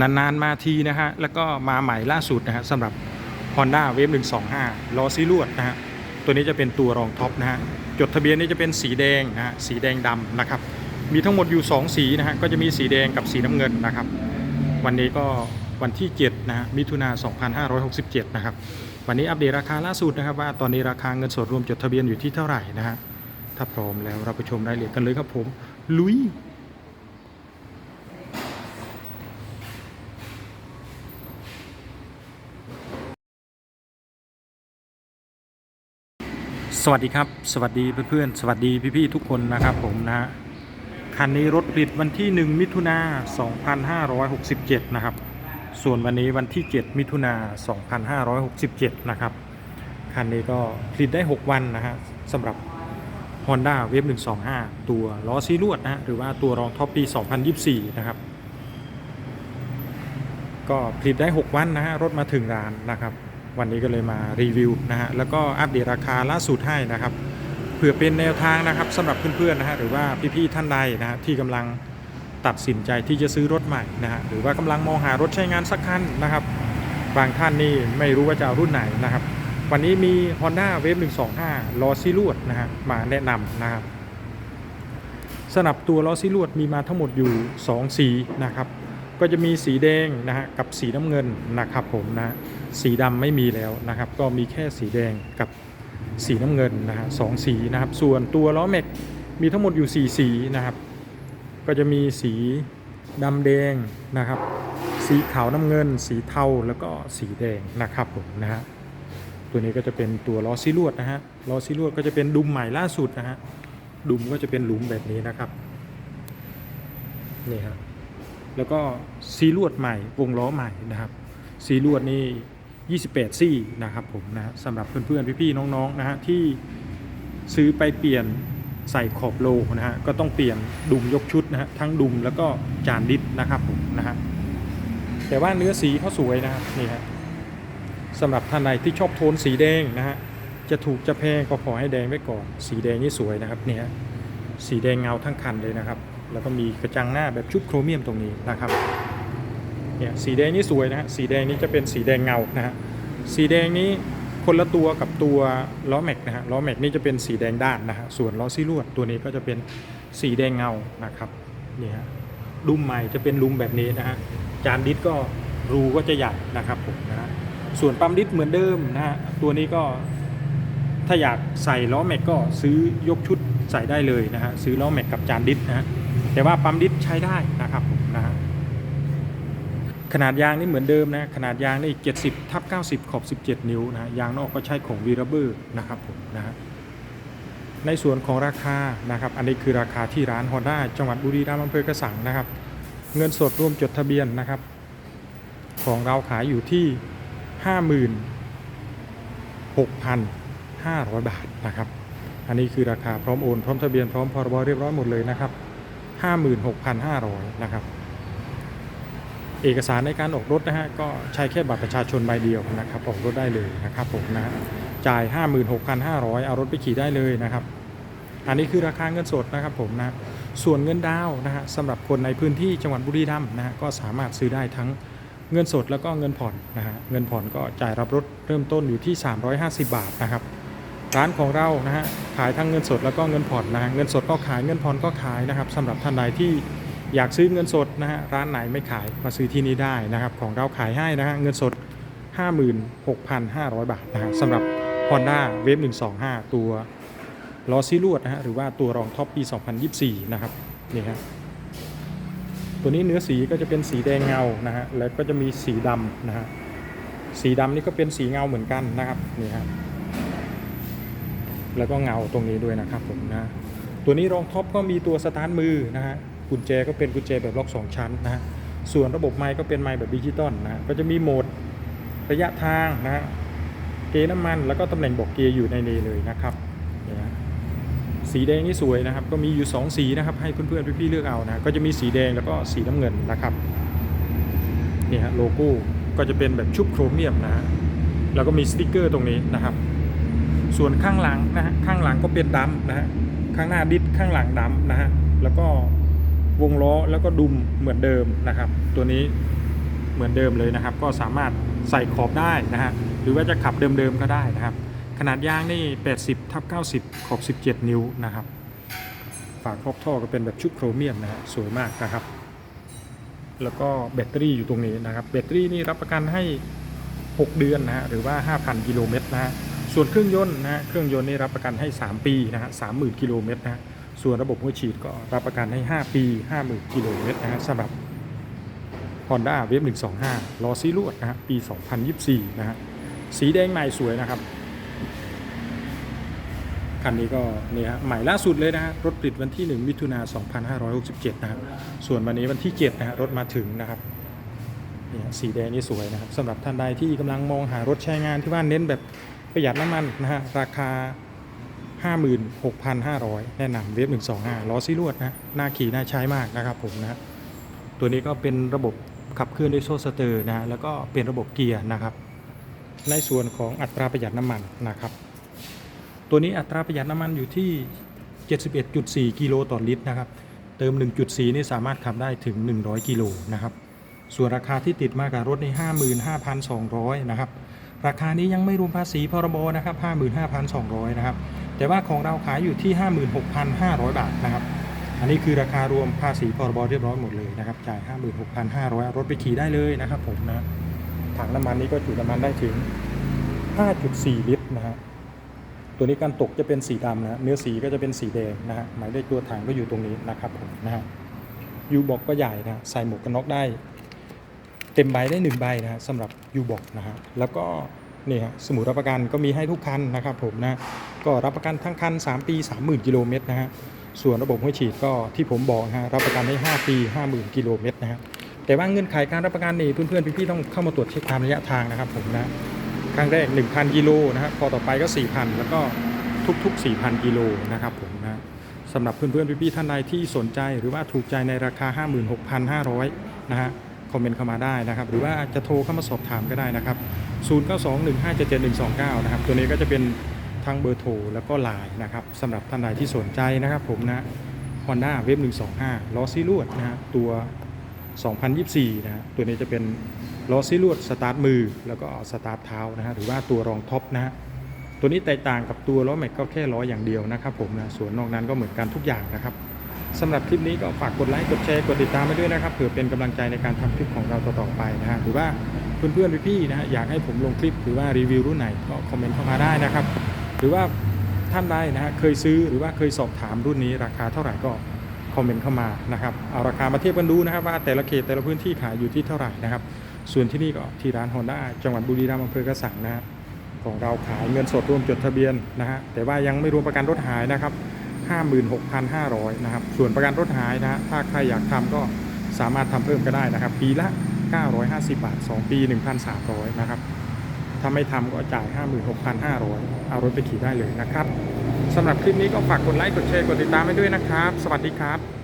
นานๆมาทีนะฮะ แล้วก็มาใหม่ล่าสุดนะฮะสำหรับ Honda Wave 125ล้อซีลวดนะฮะ ตัวนี้จะเป็นตัวรองท็อปนะฮะ จดทะเบียนนี้จะเป็นสีแดงนะฮะ สีแดงดำนะครับ มีทั้งหมดอยู่ 2 สีนะฮะ ก็จะมีสีแดงกับสีน้ำเงินนะครับ วันนี้ก็วันที่7นะฮะ มิถุนา2567 นะครับ วันนี้อัปเดตราคาล่าสุดนะครับว่าตอนนี้ราคาเงินสดรวมจดทะเบียนอยู่ที่เท่าไหร่นะฮะ ถ้าพร้อมแล้วเราไปชมรายละเอียดกันเลยครับผม ลุย สวัสดีครับ สวัสดีเพื่อนๆสวัสดีพี่ๆทุกคนนะครับผมนะฮะคันนี้รถผลิตวันที่ 1 มิถุนา2567 นะครับ ส่วนวันนี้วันที่ 7 มิถุนา2567 นะครับ คันนี้ก็ผลิตได้ 6 วันนะฮะสำหรับ Honda Wave 125 ตัวล้อซีลวดนะฮะหรือว่าตัวรองท็อปปี 2024 นะครับ ก็ผลิตได้ 6 วันนะฮะรถมาถึงร้านนะครับ วันนี้ก็เลยมารีวิวนะฮะแล้วก็อัปเดตราคาล่าสุดให้นะครับเพื่อเป็นแนวทางนะครับสำหรับเพื่อนๆนะฮะหรือว่าพี่ๆท่านใดนะฮะที่กำลังตัดสินใจที่จะซื้อรถใหม่นะฮะหรือว่ากำลังมองหารถใช้งานสักคันนะครับ บางท่านนี่ไม่รู้ว่าจะเอารุ่นไหนนะครับ วันนี้มี Honda Wave 125ล้อซีลวดนะฮะมาแนะนำนะครับสำหรับตัวล้อซีลวดมีมาทั้งหมดอยู่ 2 สีนะครับ ก็จะมีสีแดงนะฮะกับสีน้ำเงินนะครับผมนะสีดำไม่มีแล้วนะครับ ก็มีแค่สีแดงกับสีน้ำเงินนะฮะสองสีนะครับ ส่วนตัวล้อแม็กมีทั้งหมดอยู่ 4 สีนะครับ ก็จะมีสีดำแดงนะครับ สีขาวน้ำเงิน สีเทาแล้วก็สีแดงนะครับผมนะฮะตัวนี้ก็จะเป็นตัวล้อซีลวดนะฮะล้อซีลวดก็จะเป็นดุมใหม่ล่าสุดนะฮะดุมก็จะเป็นหลุมแบบนี้นะครับนี่ครับ แล้วก็ซีลวดใหม่วงล้อใหม่นะครับ ซีลวดนี่28 ซี่นะครับผมนะฮะสำหรับเพื่อนๆพี่ๆน้องๆนะฮะที่ซื้อไปเปลี่ยนใส่ขอบโลนะฮะก็ต้องเปลี่ยนดุมยกชุดนะฮะทั้งดุมแล้วก็จานดิสนะครับผมนะฮะแต่ว่าเนื้อสีเขาสวยนะครับนี่ฮะสำหรับท่านใดที่ชอบโทนสีแดงนะฮะจะถูกจะแพงก็ขอให้แดงไว้ก่อน สีแดงนี่สวยนะครับเนี่ยสีแดงเงาทั้งคันเลยนะครับ แล้วก็มีกระจังหน้าแบบชุบโครเมียมตรงนี้นะครับเนี่ยสีแดงนี่สวยนะฮะสีแดงนี้จะเป็นสีแดงเงานะฮะสีแดงนี้คนละตัวกับตัวล้อแม็กนะฮะล้อแม็กนี่จะเป็นสีแดงด้านนะฮะส่วนล้อซีลวดตัวนี้ก็จะเป็นสีแดงเงานะครับนี่ฮะดุมใหม่จะเป็นดุมแบบนี้นะฮะจานดิสก็รูก็จะใหญ่นะครับผมนะฮะส่วนปั๊มดิสเหมือนเดิมนะฮะตัวนี้ก็ถ้าอยากใส่ล้อแม็กก็ซื้อยกชุดใส่ได้เลยนะฮะซื้อล้อแม็กกับจานดิสนะฮะ แต่ว่าปั๊มดิสใช้ได้นะครับผมนะฮะขนาดยางนี่เหมือนเดิมนะขนาดยางนี่ 70ทับ90 ขอบ 17 นิ้วนะยางนอกก็ใช้ของวีรเบอร์นะครับผมนะฮะในส่วนของราคานะครับ อันนี้คือราคาที่ร้าน Honda จังหวัดบุรีรัมย์อำเภอกระสังนะครับ เงินสดรวมจดทะเบียนนะครับ ของเราขายอยู่ที่ 56,500 บาทนะครับ อันนี้คือราคาพร้อมโอน พร้อมทะเบียนพร้อมพรบเรียบร้อยหมดเลยนะครับ 56,500 นะครับ เอกสารในการออกรถนะฮะก็ใช้แค่บัตรประชาชนใบเดียวนะครับออกรถได้เลยนะครับผมนะจ่าย 56,500 เอารถไปขี่ได้เลยนะครับอันนี้คือราคาเงินสดนะครับผมนะส่วนเงินดาวน์นะฮะสำหรับคนในพื้นที่จังหวัดบุรีรัมย์นะฮะก็สามารถซื้อได้ทั้งเงินสดแล้วก็เงินผ่อนนะฮะเงินผ่อนก็จ่ายรับรถเริ่มต้นอยู่ที่ 350 บาทนะครับ ร้านของเรานะฮะขายทั้งเงินสดแล้วก็เงินผ่อนนะฮะเงินสดก็ขายเงินผ่อนก็ขายนะครับสำหรับท่านใดที่อยากซื้อเงินสดนะฮะร้านไหนไม่ขายมาซื้อที่นี่ได้นะครับของเราขายให้นะฮะเงินสด 56,500 บาทนะฮะสำหรับ Honda Wave 125 ตัวล้อซีลวดนะฮะหรือว่าตัวรองท็อปปี 2024 นะครับนี่ฮะตัวนี้เนื้อสีก็จะเป็นสีแดงเงานะฮะแล้วก็จะมีสีดำนะฮะสีดำนี่ก็เป็นสีเงาเหมือนกันนะครับนี่ฮะ แล้วก็เงาตรงนี้ด้วยนะครับผมนะตัวนี้รองท็อปก็มีตัวสตาร์ทมือนะฮะกุญแจก็เป็นกุญแจแบบล็อก 2 ชั้นนะฮะส่วนระบบไมค์ก็เป็นไมค์แบบดิจิตอลนะฮะก็จะมีโหมดระยะทางนะฮะเกยร์น้ำมันแล้วก็ตำแหน่งบอกเกียร์อยู่ในนี้เลยนะครับเนี่ยสีแดงนี่สวยนะครับ ก็มีอยู่ 2 สีนะครับ ให้เพื่อนๆพี่ๆเลือกเอานะก็จะมีสีแดงแล้วก็สีน้ำเงินนะครับนี่ฮะโลโก้ก็จะเป็นแบบชุบโครเมียมนะฮะแล้วก็มีสติกเกอร์ตรงนี้นะครับ ส่วนข้างหลังนะฮะข้างหลังก็เป็นดำนะฮะข้างหน้าดิสข้างหลังดำนะฮะแล้วก็วงล้อแล้วก็ดุมเหมือนเดิมนะครับ ตัวนี้เหมือนเดิมเลยนะครับ ก็สามารถใส่ขอบได้นะฮะหรือว่าจะขับเดิมๆก็ได้นะครับ ขนาดยางนี่ 80ทับ90 ขอบ 17 นิ้วนะครับ ฝาครอบท่อก็เป็นแบบชุดโครเมียมนะฮะสวยมากนะครับ แล้วก็แบตเตอรี่อยู่ตรงนี้นะครับ แบตเตอรี่นี่รับประกันให้ 6 เดือนนะฮะหรือว่า 5,000 กิโลเมตรนะฮะ ส่วนเครื่องยนต์นะเครื่องยนต์นี่รับประกันให้ 3 ปีนะฮะ30,000กิโลเมตรนะส่วนระบบหัวฉีดก็รับประกันให้ 5 ปี 50,000กิโลเมตรนะฮะสำหรับ Honda w a v e 125ล้อซีลวดนะฮะปี 2024 นะฮะสีแดงใหม่สวยนะครับ คันนี้ก็นี่ฮะใหม่ล่าสุดเลยนะฮะรถติดวันที่ 1 มิถุนา2567 นะฮะส่วนวันนี้วันที่ 7 นะฮะรถมาถึงนะครับเนี่ยสีแดงนี่สวยนะครับสำหรับท่านใดที่กำลังมองหารถใช้งานที่ว่าเน้นแบบ ประหยัดน้ำมันนะฮะราคา 56,500 แนะนำเวฟ125 ล้อซีลวดนะฮะน่าขี่น่าใช้มากนะครับผมนะฮะตัวนี้ก็เป็นระบบขับเคลื่อนด้วยโซ่สเตอร์นะฮะแล้วก็เป็นระบบเกียร์นะครับ ในส่วนของอัตราประหยัดน้ำมันนะครับ ตัวนี้อัตราประหยัดน้ำมันอยู่ที่ 71.4 กิโลต่อลิตรนะครับเติม 1.4 นี่สามารถขับได้ถึง 100 กิโลนะครับส่วนราคาที่ติดมากับรถใน55,200 นะครับ ราคานี้ยังไม่รวมภาษีพรบนะครับ55,200 นะครับ แต่ว่าของเราขายอยู่ที่ 56,500 บาทนะครับ อันนี้คือราคารวมภาษีพรบเรียบร้อยหมดเลยนะครับ จ่าย 56,500เอารถไปขี่ได้เลยนะครับผมนะถังน้ำมันนี้ก็จุน้ำมันได้ถึง 5.4 ลิตรนะฮะ ตัวนี้การตกจะเป็นสีดำนะฮะเนื้อสีก็จะเป็นสีแดงนะฮะ หมายเลขตัวถังก็อยู่ตรงนี้นะครับผมนะฮะยูบอกก็ใหญ่นะ ใส่หมวกกันน็อกได้ เต็มใบได้หนึ่งใบนะฮะสำหรับยูบอกนะฮะแล้วก็นี่ฮะสมุดรับประกันก็มีให้ทุกคันนะครับผมนะก็รับประกันทั้งคัน 3 ปี 30,000 กิโลเมตรนะฮะส่วนระบบหัวฉีดก็ที่ผมบอกฮะรับประกันให้ 5 ปี 50,000 กิโลเมตรนะฮะแต่ว่าเงื่อนไขการรับประกันนี่เพื่อนๆพี่ๆต้องเข้ามาตรวจเช็คตามระยะทางนะครับผมนะครั้งแรก 1,000 กิโลนะครับพอต่อไปก็ 4,000 แล้วก็ทุกๆ 4,000 กิโลนะครับผมนะสำหรับเพื่อนๆพี่ๆท่านใดที่สนใจหรือว่าถูกใจในราคา 56,500นะฮะ คอมเมนต์เข้ามาได้นะครับ หรือว่าจะโทรเข้ามาสอบถามก็ได้นะครับ 0921577129 นะครับ ตัวนี้ก็จะเป็นทางเบอร์โทรแล้วก็ไลน์นะครับสำหรับท่านใดที่สนใจนะครับผมนะ Honda w a v 125 ล้อซีลวดนะฮะตัว 2024 นะฮะตัวนี้จะเป็นล้อซีลวดสตาร์ทมือแล้วก็สตาร์ทเท้านะฮะหรือว่าตัวรองท็อปนะฮะตัวนี้แตกต่างกับตัวล้อแม็กก็แค่ล้ออย่างเดียวนะครับผมนะส่วนนอกนั้นก็เหมือนกันทุกอย่างนะครับ สำหรับคลิปนี้ก็ฝากกดไลค์กดแชร์กดติดตามไปด้วยนะครับเผื่อเป็นกำลังใจในการทำคลิปของเราต่อๆไปนะฮะหรือว่าเพื่อนๆพี่ๆนะฮะอยากให้ผมลงคลิปหรือว่ารีวิวรุ่นไหนก็คอมเมนต์เข้ามาได้นะครับ หรือว่าท่านใดนะฮะเคยซื้อหรือว่าเคยสอบถามรุ่นนี้ราคาเท่าไหร่ก็คอมเมนต์เข้ามานะครับเอาราคามาเทียบกันดูนะครับว่าแต่ละเขตแต่ละพื้นที่ขายอยู่ที่เท่าไหร่นะครับ ส่วนที่นี่ก็ที่ร้าน Honda จังหวัดบุรีรัมย์อำเภอกระสังนะฮะของเราขายเงินสดรวมจดทะเบียนนะฮะแต่ว่ายังไม่รวมประกันรถหายนะครับ 56,500นะครับ ส่วนประกันรถหายนะถ้าใครอยากทำก็สามารถทำเพิ่มก็ได้นะครับ ปีละ 950 บาท 2 ปี 1,300 นะครับ ถ้าไม่ทำก็จ่าย 56,500 เอารถไปขี่ได้เลยนะครับสำหรับคลิปนี้ก็ฝากกดไลค์ กดแชร์ กดติดตามให้ด้วยนะครับ สวัสดีครับ